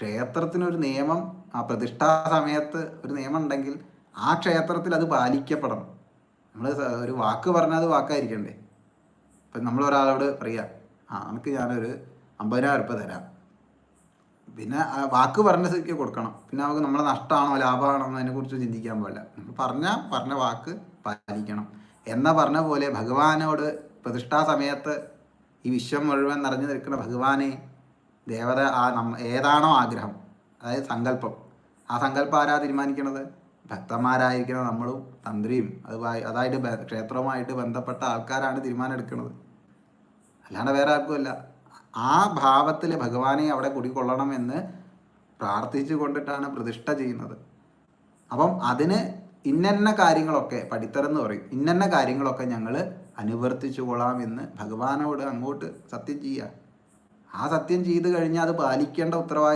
ക്ഷേത്രത്തിനൊരു നിയമം ആ പ്രതിഷ്ഠാ സമയത്ത് ഒരു നിയമം ഉണ്ടെങ്കിൽ ആ ക്ഷേത്രത്തിൽ അത് പാലിക്കപ്പെടണം. നമ്മൾ ഒരു വാക്ക് പറഞ്ഞാൽ അത് വാക്കായിരിക്കണ്ടേ? ഇപ്പം നമ്മൾ ഒരാളോട് ആ നമുക്ക് ഞാനൊരു അമ്പതിനായിരം ഉറുപ്പ തരാം. പിന്നെ വാക്ക് പറഞ്ഞ സ്ഥിതിക്ക് കൊടുക്കണം. പിന്നെ നമുക്ക് നമ്മളെ നഷ്ടമാണോ ലാഭമാണോ അതിനെക്കുറിച്ച് ചിന്തിക്കാൻ പാടില്ല. നമ്മൾ പറഞ്ഞ പറഞ്ഞ വാക്ക് പാലിക്കണം. എന്ന പറഞ്ഞ പോലെ ഭഗവാനോട് പ്രതിഷ്ഠാ സമയത്ത് ഈ വിശ്വം മുഴുവൻ നിറഞ്ഞു നിൽക്കുന്ന ഭഗവാനെ ദേവത ആ നമ്മ ഏതാണോ ആഗ്രഹം അതായത് സങ്കല്പം ആ സങ്കല്പം ആരാ തീരുമാനിക്കണത്? ഭക്തന്മാരായിരിക്കണം നമ്മളും തന്ത്രിയും അതുമായി അതായിട്ട് ക്ഷേത്രവുമായിട്ട് ബന്ധപ്പെട്ട ആൾക്കാരാണ് തീരുമാനം എടുക്കുന്നത് അല്ലാണ്ട് വേറെ ആർക്കുമല്ല. ആ ഭാവത്തിൽ ഭഗവാനെ അവിടെ കുടികൊള്ളണമെന്ന് പ്രാർത്ഥിച്ചു കൊണ്ടിട്ടാണ് പ്രതിഷ്ഠ ചെയ്യുന്നത്. അപ്പം അതിന് ഇന്നന്ന കാര്യങ്ങളൊക്കെ പഠിത്തരം എന്ന് പറയും. ഇന്നന്ന കാര്യങ്ങളൊക്കെ ഞങ്ങൾ അനുവർത്തിച്ചു കൊള്ളാം എന്ന് ഭഗവാനോട് അങ്ങോട്ട് സത്യം ചെയ്യുക ആ സത്യം ചെയ്തു കഴിഞ്ഞാൽ അത് പാലിക്കേണ്ട ഉത്തരവാദിത്വം